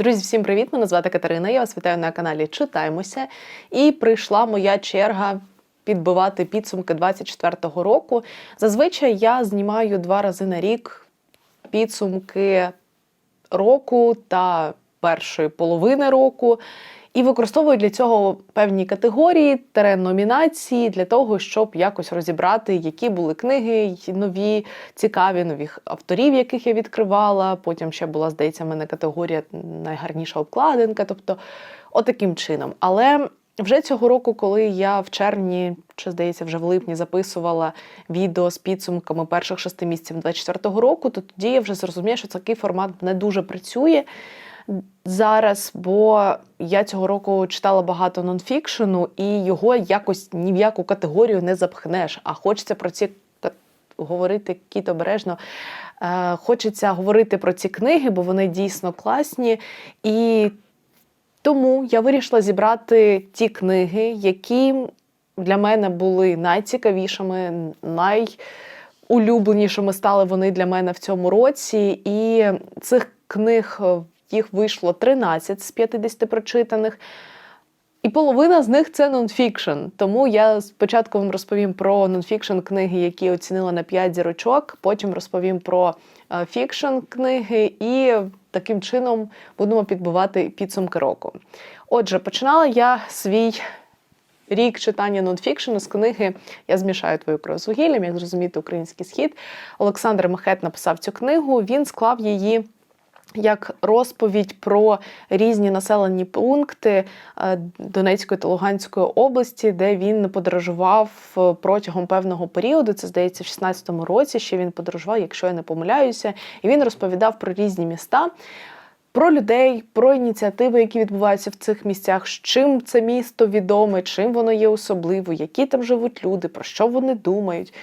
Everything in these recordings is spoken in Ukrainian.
Друзі, всім привіт! Мене звати Катерина. Я вас вітаю на каналі Читаймося. І прийшла моя черга підбивати підсумки 24-го року. Зазвичай я знімаю два рази на рік підсумки року та першої половини року. І використовую для цього певні категорії та номінації для того, щоб якось розібрати, які були книги нові, цікаві, нових авторів, яких я відкривала. Потім ще була, здається, в мене категорія найгарніша обкладинка. Тобто, отаким чином. Але вже цього року, коли я в червні, чи здається, вже в липні записувала відео з підсумками перших шести місяців 24-го року, то тоді я вже зрозуміла, що такий формат не дуже працює зараз, бо я цього року читала багато нонфікшену, і його якось ні в яку категорію не запхнеш. А хочеться про ці говорити кіт обережно. Е, Хочеться говорити про ці книги, бо вони дійсно класні. І тому я вирішила зібрати ті книги, які для мене були найцікавішими, найулюбленішими стали вони для мене в цьому році. І цих книг їх вийшло 13 з 50 прочитаних. І половина з них це нонфікшн. Тому я спочатку вам розповім про нонфікшн книги, які оцінила на 5 зірочок. Потім розповім про фікшн книги, і таким чином будемо підбивати підсумки року. Отже, починала я свій. Рік читання нонфікшену з книги Я змішаю твою кров з вугіллям, як зрозуміти український схід. Олександр Мехет написав цю книгу. Він склав її як розповідь про різні населені пункти е, Донецької та Луганської області, де він подорожував е, протягом певного періоду. Це здається, в 16-му році ще він подорожував, якщо я не помиляюся, і він розповідав про різні міста. Про людей, про ініціативи, які відбуваються в цих місцях, з чим це місто відоме, чим воно є особливо, які там живуть люди, про що вони думають.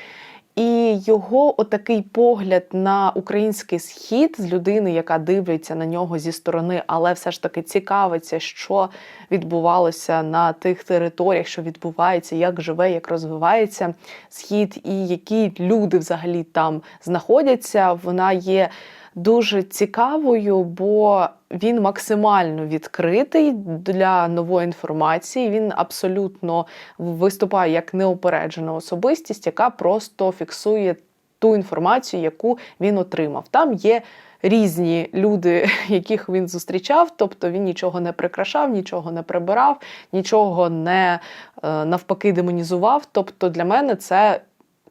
І його отакий погляд на український схід з людини, яка дивиться на нього зі сторони, але все ж таки цікавиться, що відбувалося на тих територіях, що відбувається, як живе, як розвивається схід, і які люди взагалі там знаходяться. Вона є дуже цікавою, бо він максимально відкритий для нової інформації. Він абсолютно виступає як неопереджена особистість, яка просто фіксує ту інформацію, яку він отримав. Там є різні люди, яких він зустрічав, тобто він нічого не прикрашав, нічого не прибирав, нічого не е, навпаки демонізував. Тобто для мене це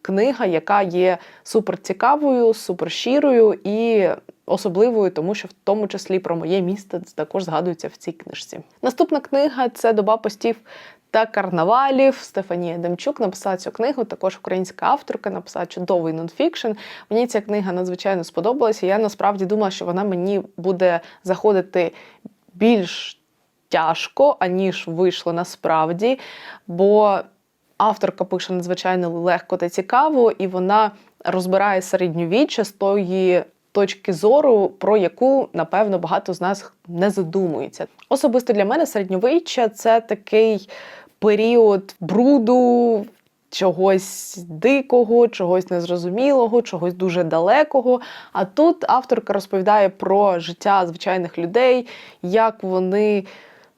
книга, яка є супер цікавою, супер щирою і особливою, тому що в тому числі про моє місто також згадується в цій книжці. Наступна книга це доба постів. Та карнавалів Стефанія Демчук написала цю книгу, також українська авторка, написала чудовий нонфікшн. Мені ця книга надзвичайно сподобалася. Я насправді думала, що вона мені буде заходити більш тяжко, аніж вийшло насправді. Бо Авторка пише надзвичайно легко та цікаво, і вона розбирає середньовіччя з тої точки зору, про яку, напевно, багато з нас не задумується. Особисто для мене середньовіччя це такий період бруду. Чогось дикого, чогось незрозумілого, чогось дуже далекого. А тут авторка розповідає про життя звичайних людей, як вони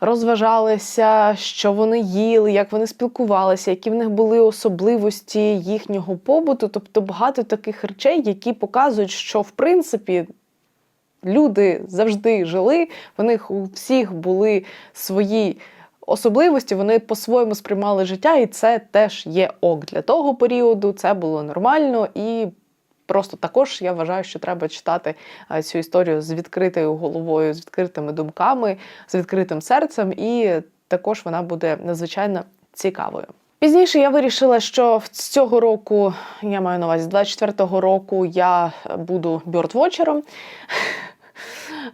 розважалися, що вони їли, як вони спілкувалися, які в них були особливості їхнього побуту. Тобто багато таких речей, які показують, що в принципі. Люди завжди жили, в них у всіх були свої особливості, вони по-своєму сприймали життя, і це теж є ок для того періоду. Це було нормально і Просто також я вважаю, що треба читати е, цю історію з відкритою головою, з відкритими думками, з відкритим серцем, і також вона буде надзвичайно цікавою. Пізніше я вирішила, що з цього року, я маю на увазі, з 24-го року я буду бьордвочером.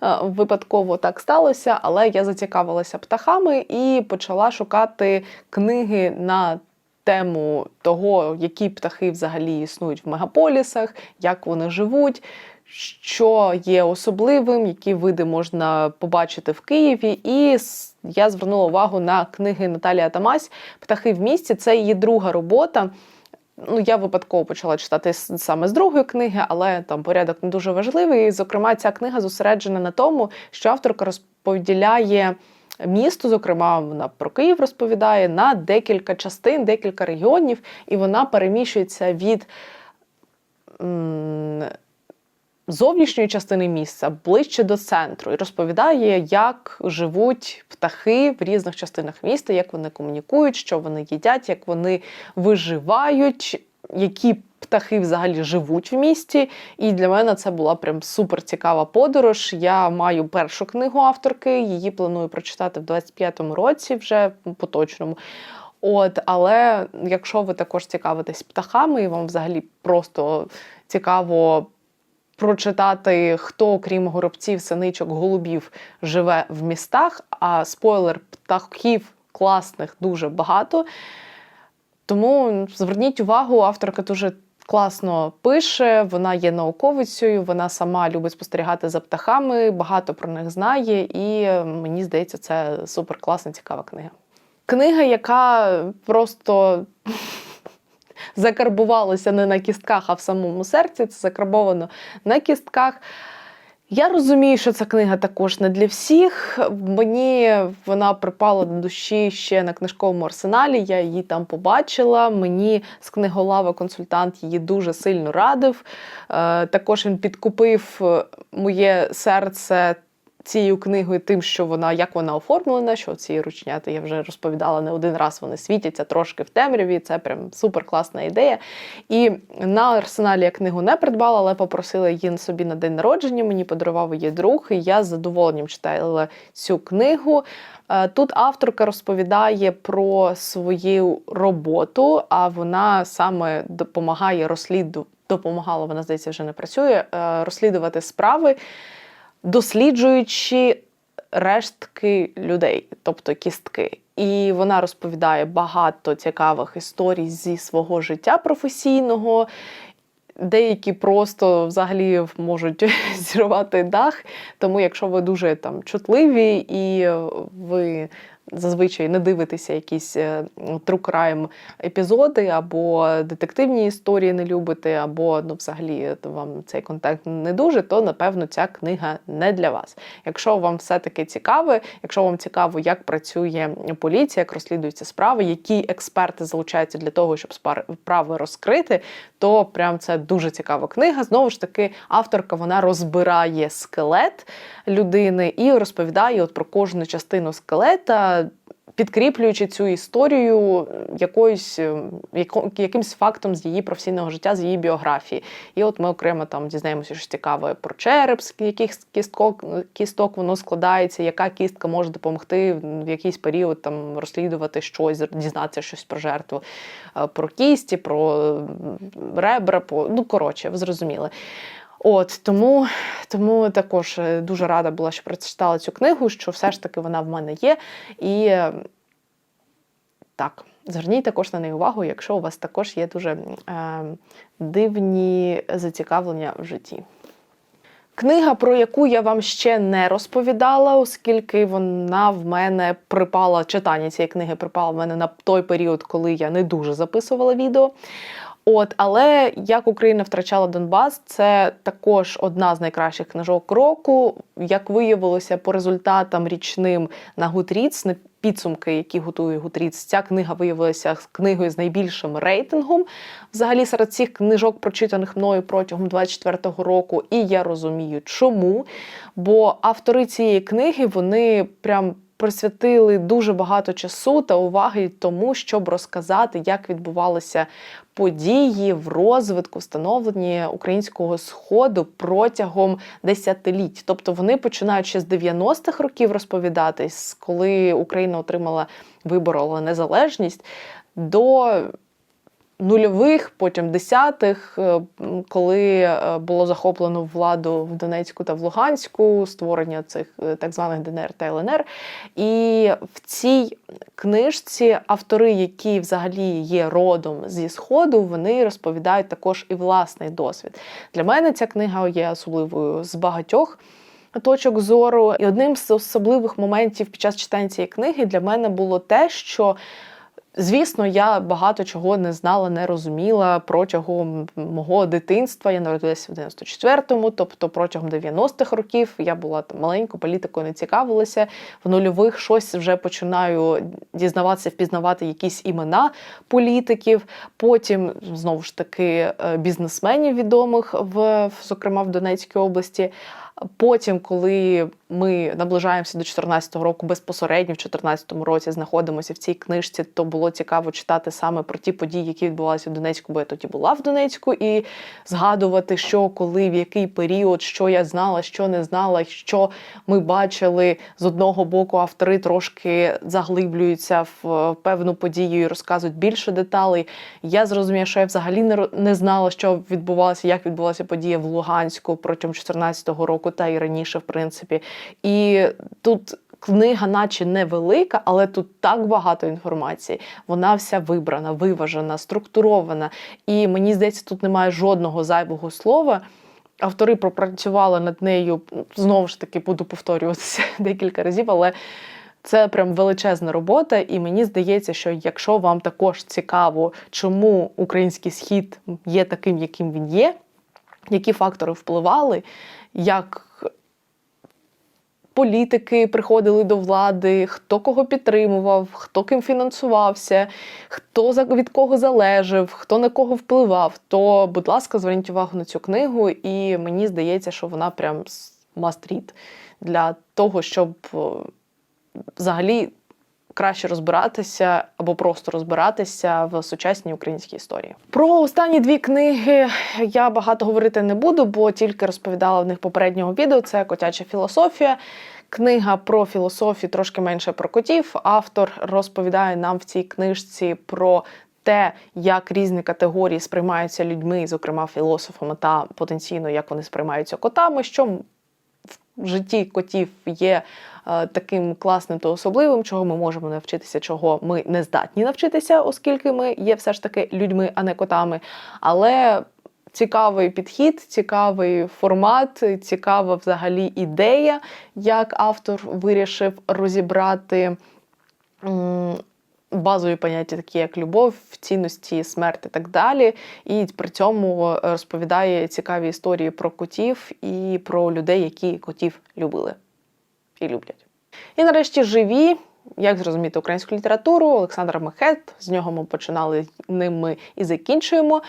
Е, випадково так сталося, але я зацікавилася птахами і почала шукати книги на тему того, які птахи взагалі існують в мегаполісах, як вони живуть. Що є особливим, які види можна побачити в Києві, і я звернула увагу на книги Наталії Атамась Птахи в місті. Це її друга робота. Ну, я випадково почала читати саме з другої книги, але там порядок не дуже важливий. Зокрема, ця книга зосереджена на тому, що авторка розподіляє місто, зокрема, вона про Київ розповідає на декілька частин, декілька регіонів, і вона переміщується від зовнішньої частини міста ближче до центру і розповідає, як живуть птахи в різних частинах міста, як вони комунікують, що вони їдять, як вони виживають, які птахи взагалі живуть в місті. І для мене це була прям супер цікава подорож. Я маю першу книгу авторки, її планую прочитати в 25-му році, вже поточному. От, але якщо ви також цікавитесь птахами, і вам взагалі просто цікаво прочитати, хто, окрім горобців, синичок, голубів, живе в містах, а спойлер птахів класних дуже багато. Тому зверніть увагу, авторка дуже класно пише, вона є науковицею, вона сама любить спостерігати за птахами, багато про них знає, і мені здається, це супер класна, цікава книга. Книга, яка просто закарбувалася не на кістках, а в самому серці. Це закарбовано на кістках. Я розумію, що ця книга також не для всіх. Мені вона припала до душі ще на книжковому арсеналі. Я її там побачила. Мені з книголави консультант її дуже сильно радив. Е, Також він підкупив е, моє серце. Цією книгою, тим, що вона як вона оформлена, що ці ручнята я вже розповідала не один раз. Вони світяться трошки в темряві. Це прям супер класна ідея. І на арсеналі я книгу не придбала, але попросила її собі на день народження. Мені подарував її друг, і я з задоволенням читала цю книгу. Е, Тут авторка розповідає про свою роботу, а вона саме допомагає розсліду... допомагала, вона здається, вже не працює, е, розслідувати справи досліджуючи рештки людей, тобто кістки. І вона розповідає багато цікавих історій зі свого життя професійного. Деякі просто взагалі можуть зірвати дах. Тому, якщо ви дуже там чутливі і ви зазвичай не дивитеся якісь е, true crime епізоди, або детективні історії не любите, або ну, взагалі вам цей контент не дуже, то напевно ця книга не для вас. Якщо вам все таки цікаве, якщо вам цікаво, як працює поліція, як розслідуються справи, які експерти залучаються для того, щоб справи розкрити, то прям це дуже цікава книга. Знову ж таки, авторка вона розбирає скелет людини і розповідає от про кожну частину скелета підкріплюючи цю історію якоюсь яко, якимсь фактом з її професійного життя, з її біографії. І от ми окремо там дізнаємося, що цікаве про череп, з яких кісток кісток воно складається, яка кістка може допомогти в якийсь період там розслідувати щось, дізнатися щось про жертву, про кісті, про ребра, по ну коротше, ви зрозуміли. От тому тому також дуже рада була, що прочитала цю книгу, що все ж таки вона в мене є. І так, зверніть також на неї увагу, якщо у вас також є дуже е, дивні зацікавлення в житті. Книга, про яку я вам ще не розповідала, оскільки вона в мене припала, читання цієї книги припала в мене на той період, коли я не дуже записувала відео. От, але як Україна втрачала Донбас, це також одна з найкращих книжок року. Як виявилося по результатам річним на Гутріц, на підсумки, які готує Гутріц, ця книга виявилася книгою з найбільшим рейтингом. Взагалі серед цих книжок, прочитаних мною протягом 24-го року. І я розумію, чому. Бо автори цієї книги вони прям присвятили дуже багато часу та уваги тому, щоб розказати, як відбувалися події в розвитку, встановленні українського сходу протягом десятиліть. Тобто вони починають ще з 90-х років розповідатись, коли Україна отримала виборола незалежність. до нульових, потім десятих, е, коли е, було захоплено владу в Донецьку та в Луганську, створення цих е, так званих ДНР та ЛНР. І в цій книжці автори, які взагалі є родом зі Сходу, вони розповідають також і власний досвід. Для мене ця книга є особливою з багатьох. Точок зору, і одним з особливих моментів під час читання цієї книги для мене було те, що Звісно, я багато чого не знала, не розуміла протягом мого дитинства. Я народилася в 94-му, тобто протягом 90-х років я була там маленькою, політикою не цікавилася. В нульових щось вже починаю дізнаватися, впізнавати якісь імена політиків. Потім знову ж таки е, бізнесменів відомих в зокрема в Донецькій області. Потім, коли ми наближаємося до 2014 року, безпосередньо в 2014 році знаходимося в цій книжці, то було цікаво читати саме про ті події, які відбувалися в Донецьку, бо я тоді була в Донецьку, і згадувати, що коли, в який період, що я знала, що не знала, що ми бачили з одного боку, автори трошки заглиблюються в певну подію і розказують більше деталей. Я зрозуміла, що я взагалі не не знала, що відбувалося, як відбувалася подія в Луганську протягом 2014 року, та і раніше, в принципі. І тут. Книга, наче невелика, але тут так багато інформації. Вона вся вибрана, виважена, структурована. І мені здається, тут немає жодного зайвого слова. Автори пропрацювали над нею, знову ж таки, буду повторюватися декілька разів, але це прям величезна робота. І мені здається, що якщо вам також цікаво, чому український схід є таким, яким він є, які фактори впливали, як політики приходили до влади, хто кого підтримував, хто ким фінансувався, хто від кого залежав, хто на кого впливав, то, будь ласка, зверніть увагу на цю книгу, і мені здається, що вона прям must read для того, щоб взагалі краще розбиратися або просто розбиратися в сучасній українській історії. Про останні дві книги я багато говорити не буду, бо тільки розповідала в них попереднього відео. Це котяча філософія. Книга про філософію трошки менше про котів. Автор розповідає нам в цій книжці про те, як різні категорії сприймаються людьми, зокрема філософами, та потенційно як вони сприймаються котами. що в житті котів є таким класним та особливим, чого ми можемо навчитися, чого ми не здатні навчитися, оскільки ми є все ж таки людьми, а не котами. Але цікавий підхід, цікавий формат, цікава взагалі ідея, як автор вирішив розібрати базові поняття, такі як любов, цінності, смерть і так далі. І при цьому розповідає цікаві історії про котів і про людей, які котів любили і люблять. І нарешті живі. Як зрозуміти українську літературу, Олександр Мехет, з нього ми починали ним ми і закінчуємо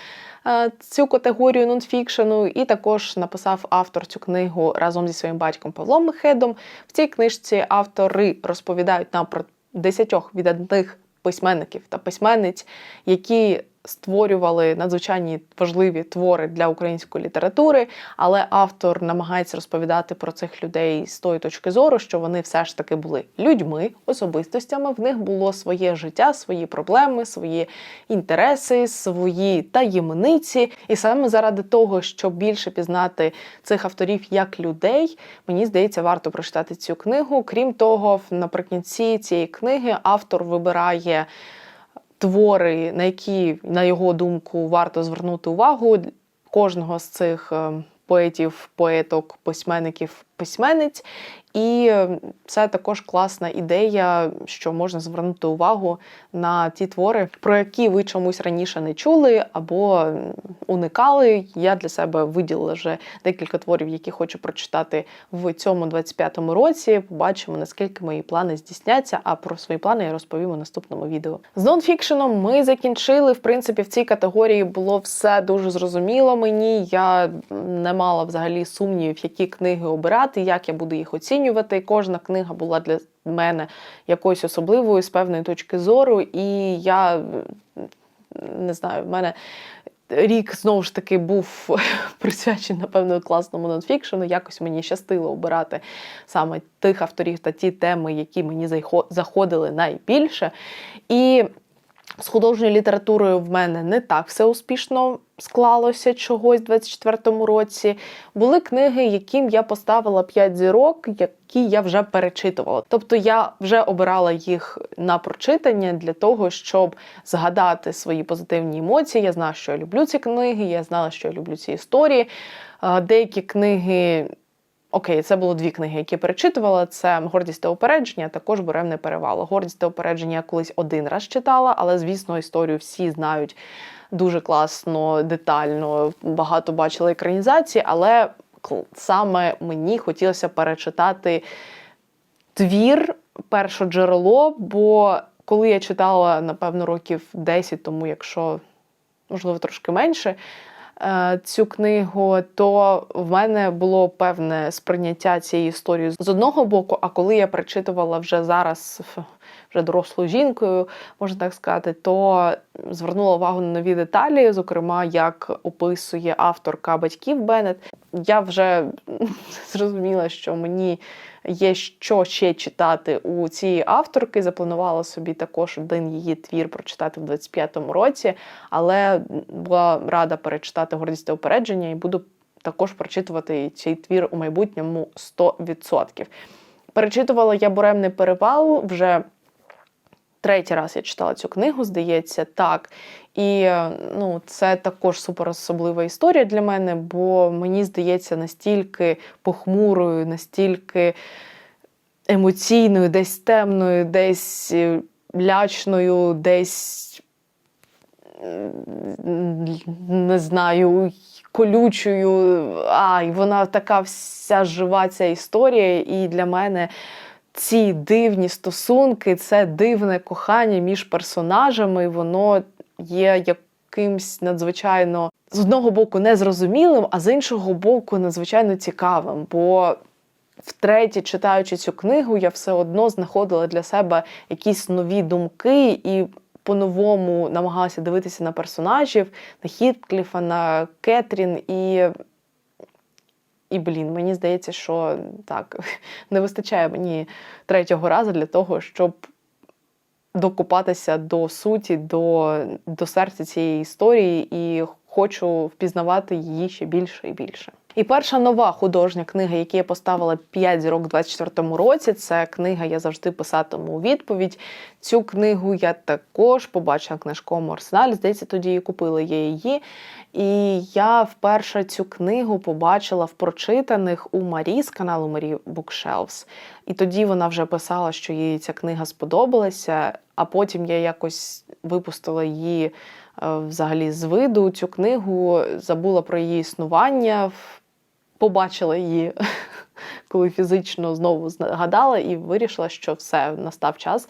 е, цю категорію нонфікшену. І також написав автор цю книгу разом зі своїм батьком Павлом Мехедом. В цій книжці автори розповідають нам про десятьох відданих письменників та письменниць, які створювали надзвичайні важливі твори для української літератури, але автор намагається розповідати про цих людей з тої точки зору, що вони все ж таки були людьми, особистостями. В них було своє життя, свої проблеми, свої інтереси, свої таємниці. І саме заради того, щоб більше пізнати цих авторів як людей, мені здається, варто прочитати цю книгу. Крім того, наприкінці цієї книги автор вибирає твори, на які, на його думку, варто звернути увагу. Кожного з цих е, поетів, поеток, письменників, письменниць. І це також класна ідея, що можна звернути увагу на ті твори, про які ви чомусь раніше не чули або уникали. Я для себе виділила вже декілька творів, які хочу прочитати в цьому 25-му році. Побачимо, наскільки мої плани здійсняться. А про свої плани я розповім у наступному відео. З нонфікшеном ми закінчили. В принципі, в цій категорії було все дуже зрозуміло мені. Я не мала взагалі сумнівів, які книги обирати, як я буду їх оцінювати. Кожна книга була для мене якоюсь особливою з певної точки зору, і я не знаю, в мене. Рік знову ж таки був присвячений, напевно, класному нонфікшену. Якось мені щастило обирати саме тих авторів та ті теми, які мені заходили найбільше. І з художньою літературою в мене не так все успішно склалося чогось в 24-му році. Були книги, яким я поставила 5 зірок, які я вже перечитувала. Тобто я вже обирала їх на прочитання для того, щоб згадати свої позитивні емоції. Я знала, що я люблю ці книги, я знала, що я люблю ці історії. Деякі книги Окей, це було дві книги, які перечитувала. Це Гордість та упередження, а також Буремне перевало. Гордість та упередження я колись один раз читала, але звісно, історію всі знають дуже класно, детально. Багато бачили екранізації, але саме мені хотілося перечитати твір, перше джерело, бо коли я читала, напевно, років 10 тому, якщо можливо трошки менше. Е, цю книгу, то в мене було певне сприйняття цієї історії з одного боку. А коли я прочитувала вже зараз, вже дорослою жінкою, можна так сказати, то звернула увагу на нові деталі, зокрема, як описує авторка батьків Беннет. Я вже зрозуміла, що мені є що ще читати у цієї авторки. Запланувала собі також один її твір прочитати в 25-му році, але була рада перечитати гордість та упередження і буду також прочитувати цей твір у майбутньому 100%. Перечитувала я буремний перевал вже. Третій раз я читала цю книгу, здається, так. І ну, це також супер особлива історія для мене, бо мені здається, настільки похмурою, настільки емоційною, десь темною, десь е, лячною, десь не знаю, колючою. А, і вона така вся жива ця історія, і для мене. Ці дивні стосунки, це дивне кохання між персонажами, воно є якимсь надзвичайно з одного боку незрозумілим, а з іншого боку, надзвичайно цікавим. Бо втретє, читаючи цю книгу, я все одно знаходила для себе якісь нові думки і по-новому намагалася дивитися на персонажів, на Хіткліфа, на Кетрін і. І, блін, мені здається, що так, не вистачає мені третього разу для того, щоб докупатися до суті, до до серця цієї історії, і хочу впізнавати її ще більше і більше. І перша нова художня книга, яку я поставила 5 зірок у 24-му році, це книга Я завжди писатиму у відповідь. Цю книгу я також побачила в книжковому арсеналі. Здається, тоді і купила я її. І я вперше цю книгу побачила в прочитаних у Марі з каналу Марі Bookshelves. І тоді вона вже писала, що їй ця книга сподобалася, а потім я якось випустила її. Е, взагалі з виду цю книгу забула про її існування, побачила її, коли фізично знову згадала, і вирішила, що все настав час.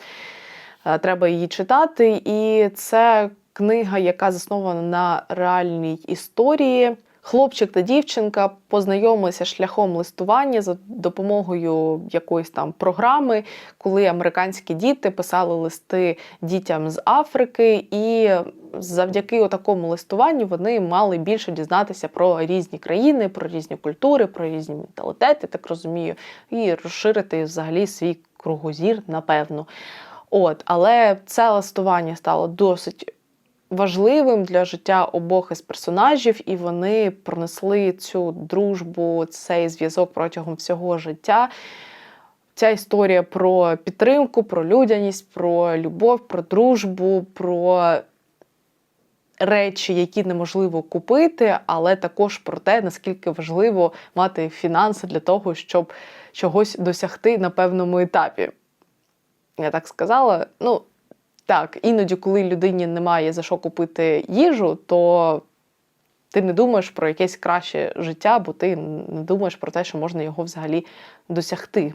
Е, треба її читати. І це книга, яка заснована на реальній історії. Хлопчик та дівчинка познайомилися шляхом листування за допомогою якоїсь там програми, коли американські діти писали листи дітям з Африки, і завдяки такому листуванню вони мали більше дізнатися про різні країни, про різні культури, про різні менталітети, так розумію, і розширити взагалі свій кругозір, напевно. От, але це листування стало досить важливим для життя обох із персонажів, і вони пронесли цю дружбу, цей зв'язок протягом всього життя. Ця історія про підтримку, про людяність, про любов, про дружбу, про речі, які неможливо купити, але також про те, наскільки важливо мати фінанси для того, щоб чогось досягти на певному етапі. Я так сказала. Ну, так, іноді, коли людині немає за що купити їжу, то ти не думаєш про якесь краще життя, бо ти не думаєш про те, що можна його взагалі досягти.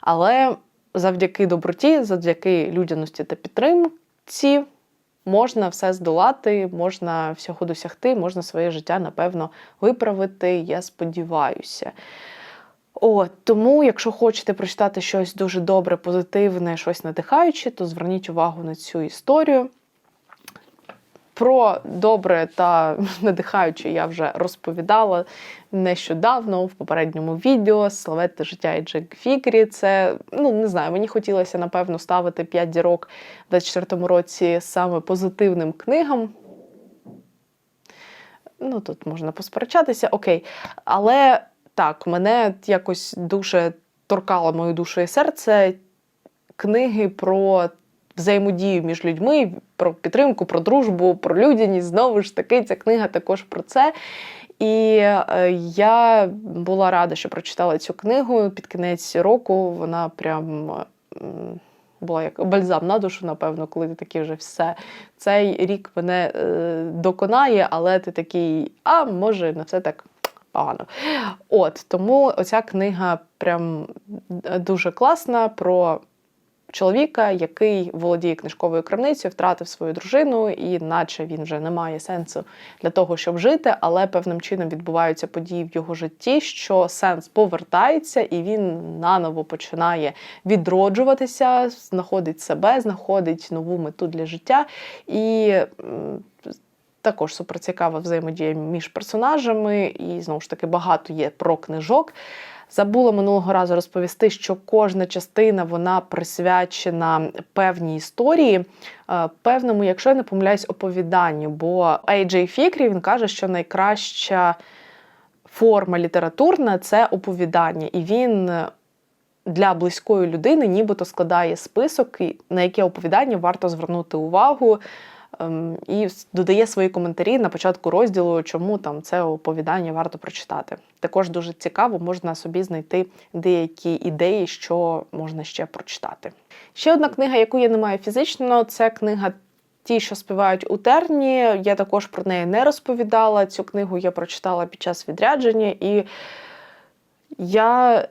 Але завдяки доброті, завдяки людяності та підтримці можна все здолати, можна всього досягти, можна своє життя, напевно, виправити. Я сподіваюся. От, Тому, якщо хочете прочитати щось дуже добре, позитивне, щось надихаюче, то зверніть увагу на цю історію. Про добре та надихаюче я вже розповідала нещодавно в попередньому відео Славетте життя і Джек Фікрі. Це, ну не знаю, мені хотілося, напевно, ставити 5 дірок в 24-му році саме позитивним книгам. Ну, тут можна посперечатися, окей. Але так, мене якось дуже торкало мою душу і серце книги про взаємодію між людьми, про підтримку, про дружбу, про людяність. Знову ж таки, ця книга також про це. І е, я була рада, що прочитала цю книгу під кінець року. Вона прям. Була як бальзам на душу, напевно, коли ти такий вже все. Цей рік мене е, доконає, але ти такий, а може, не все так погано. От тому оця книга прям дуже класна про чоловіка, який володіє книжковою крамницею, втратив свою дружину, і наче він вже не має сенсу для того, щоб жити, але певним чином відбуваються події в його житті, що сенс повертається, і він наново починає відроджуватися, знаходить себе, знаходить нову мету для життя. І також суперцікава взаємодія між персонажами, і знову ж таки багато є про книжок. Забула минулого разу розповісти, що кожна частина вона присвячена певній історії, е, певному, якщо я не помиляюсь, оповіданню. Бо Ей Фікрі він каже, що найкраща форма літературна це оповідання, і він для близької людини нібито складає список, на яке оповідання варто звернути увагу. Ем, І додає свої коментарі на початку розділу, чому там це оповідання варто прочитати. Також дуже цікаво, можна собі знайти деякі ідеї, що можна ще прочитати. Ще одна книга, яку я не маю фізично, це книга Ті, що співають у терні. Я також про неї не розповідала. Цю книгу я прочитала під час відрядження, і я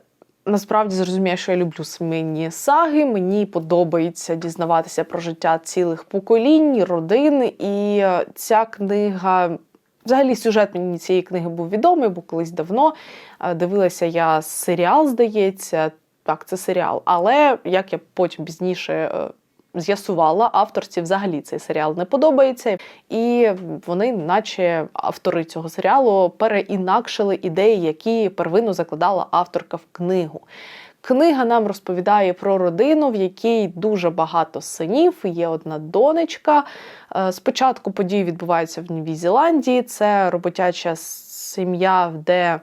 насправді зрозумію, що я люблю сімейні саги. Мені подобається дізнаватися про життя цілих поколінь, родин. І ця книга. Взагалі, сюжет мені цієї книги був відомий, бо колись давно е, дивилася я серіал, здається. Так, це серіал. Але як я потім пізніше е, з'ясувала, авторці взагалі цей серіал не подобається, і вони, наче автори цього серіалу, переінакшили ідеї, які первинно закладала авторка в книгу. Книга нам розповідає про родину, в якій дуже багато синів, є одна донечка. Е, Спочатку події відбуваються в Новій Зеландії. Це роботяча сім'я, де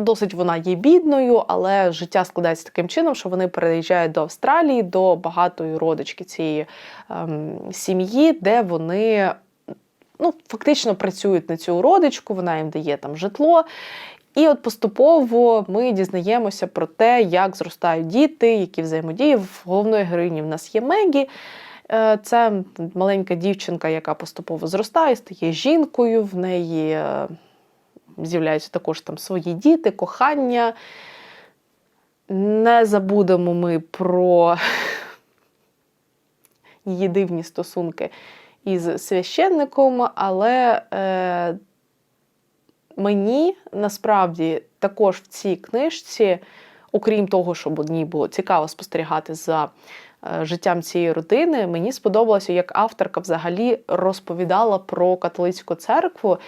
Досить вона є бідною, але життя складається таким чином, що вони переїжджають до Австралії, до багатої родички цієї ем, сім'ї, де вони ну, фактично працюють на цю родичку, вона їм дає там житло. І от поступово ми дізнаємося про те, як зростають діти, які взаємодії. В головної героїні в нас є Мегі. Е, Це маленька дівчинка, яка поступово зростає, стає жінкою, в неї. З'являються також там свої діти, кохання. Не забудемо ми про її дивні стосунки із священником, але е, мені насправді також в цій книжці, окрім того, щоб одній було цікаво спостерігати за е, життям цієї родини, мені сподобалося, як авторка взагалі розповідала про католицьку церкву,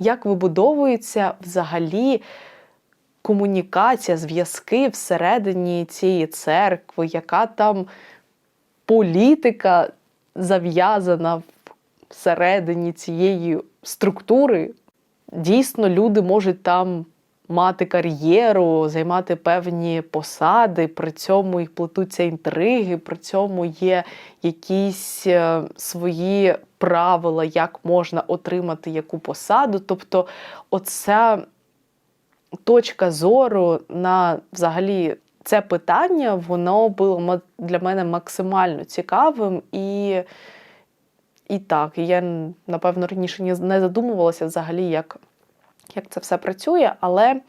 як вибудовується взагалі комунікація, зв'язки всередині цієї церкви, яка там політика зав'язана всередині цієї структури. Дійсно, люди можуть там мати кар'єру, займати певні посади, при цьому їх плетуться інтриги, при цьому є якісь е, свої правила, як можна отримати яку посаду. Тобто, оця точка зору на взагалі це питання, воно було для мене максимально цікавим і. І так, я напевно раніше не задумувалася взагалі, як як це все працює, але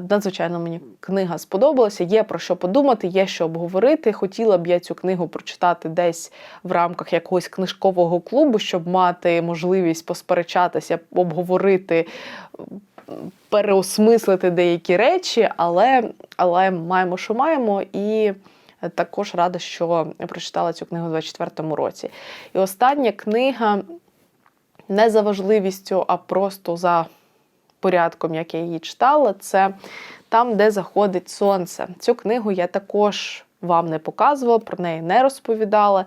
надзвичайно мені книга сподобалася. Є про що подумати, є що обговорити. Хотіла б я цю книгу прочитати десь в рамках якогось книжкового клубу, щоб мати можливість посперечатися, обговорити. Переосмислити деякі речі, але але маємо, що маємо, і також рада, що прочитала цю книгу у 24-му році. І остання книга не за важливістю, а просто за порядком, як я її читала, це там, де заходить сонце. Цю книгу я також вам не показувала, про неї не розповідала.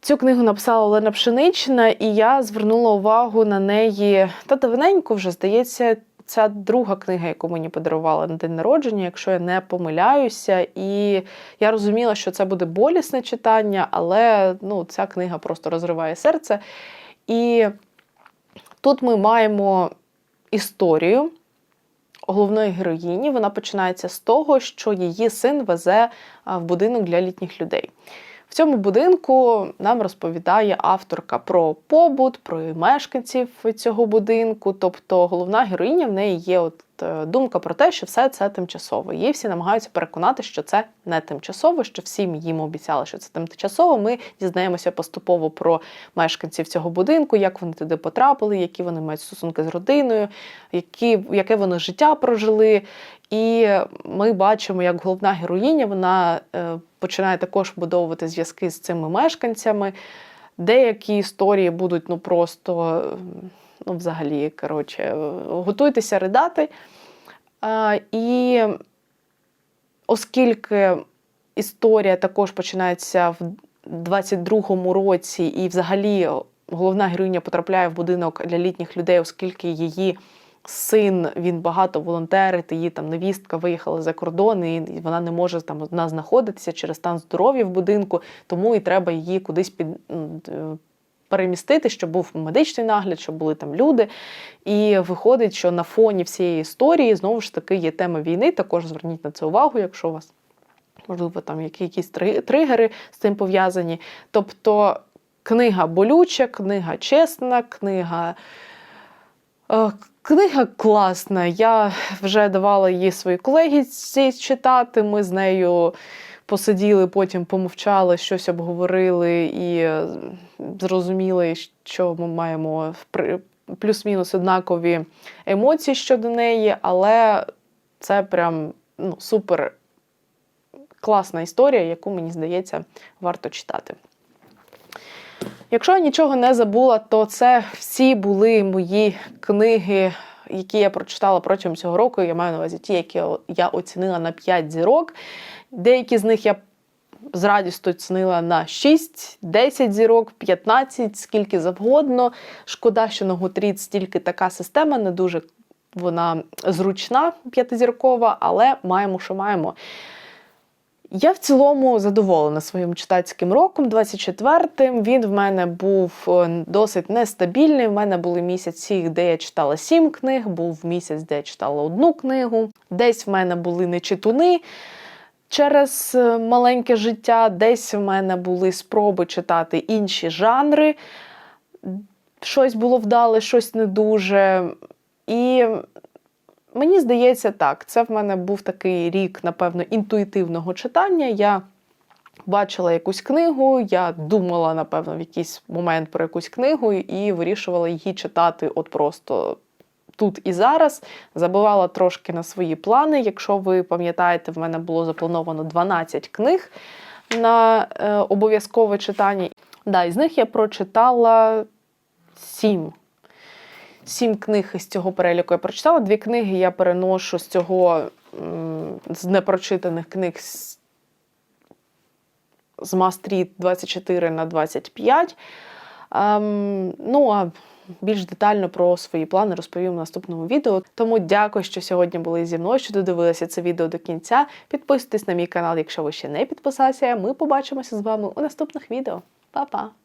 Цю книгу написала Олена Пшенична, і я звернула увагу на неї та давненько вже, здається, ця друга книга, яку мені подарувала на день народження, якщо я не помиляюся. І я розуміла, що це буде болісне читання, але ну, ця книга просто розриває серце. І Тут ми маємо історію головної героїні. Вона починається з того, що її син везе в будинок для літніх людей. В цьому будинку нам розповідає авторка про побут, про мешканців цього будинку. Тобто головна героїня в неї є от е, думка про те, що все це тимчасово. Її всі намагаються переконати, що це не тимчасово, що всім їм обіцяли, що це тимчасово. Ми дізнаємося поступово про мешканців цього будинку, як вони туди потрапили, які вони мають стосунки з родиною, які, яке вони життя прожили. І ми бачимо, як головна героїня вона е, починає також будовувати зв'язки з цими мешканцями. Деякі історії будуть ну просто, ну, взагалі, коротше, готуйтеся ридати. І оскільки історія також починається в 22-му році, і взагалі головна героїня потрапляє в будинок для літніх людей, оскільки її син він багато волонтерить, її там невістка виїхала за кордон, і вона не може там знаходитися через стан здоров'я в будинку, тому і треба її кудись під. Перемістити, щоб був медичний нагляд, щоб були там люди. І виходить, що на фоні всієї історії знову ж таки є тема війни. Також зверніть на це увагу, якщо у вас можливо там якісь тригери з цим пов'язані. Тобто книга болюча, книга чесна, книга. Е, Книга класна. Я вже давала її своїй колегі читати. Ми з нею посиділи, потім помовчали, щось обговорили і е, зрозуміли, що ми маємо плюс-мінус однакові емоції щодо неї, але це прям ну, супер класна історія, яку, мені здається, варто читати. Якщо я нічого не забула, то це всі були мої книги, які я прочитала протягом цього року. Я маю на увазі ті, які я оцінила на 5 зірок. Деякі з них я з радістю оцінила на 6, 10 зірок, 15, скільки завгодно. Шкода, що на Goodreads стільки така система, не дуже вона зручна, п'ятизіркова, але маємо, що маємо. Я в цілому задоволена своїм читацьким роком, 24-м. Він в мене був е, досить нестабільний. В мене були місяці, де я читала сім книг, був місяць, де я читала одну книгу. Десь в мене були нечитуни через е, маленьке життя, десь в мене були спроби читати інші жанри. Щось було вдале, щось не дуже. І Мені здається, так. Це в мене був такий рік, напевно, інтуїтивного читання. Я бачила якусь книгу, я думала, напевно, в якийсь момент про якусь книгу і вирішувала її читати от просто. Тут і зараз забивала трошки на свої плани. Якщо ви пам'ятаєте, в мене було заплановано 12 книг на е, обов'язкове читання. Да, із них я прочитала 7 сім книг з цього переліку я прочитала. Дві книги я переношу з цього з непрочитаних книг з, з Мастріт 24 на 25. Ем, ну, а більш детально про свої плани розповім в наступному відео. Тому дякую, що сьогодні були зі мною, що додивилися це відео до кінця. Підписуйтесь на мій канал, якщо ви ще не підписалися. Ми побачимося з вами у наступних відео. Па-па!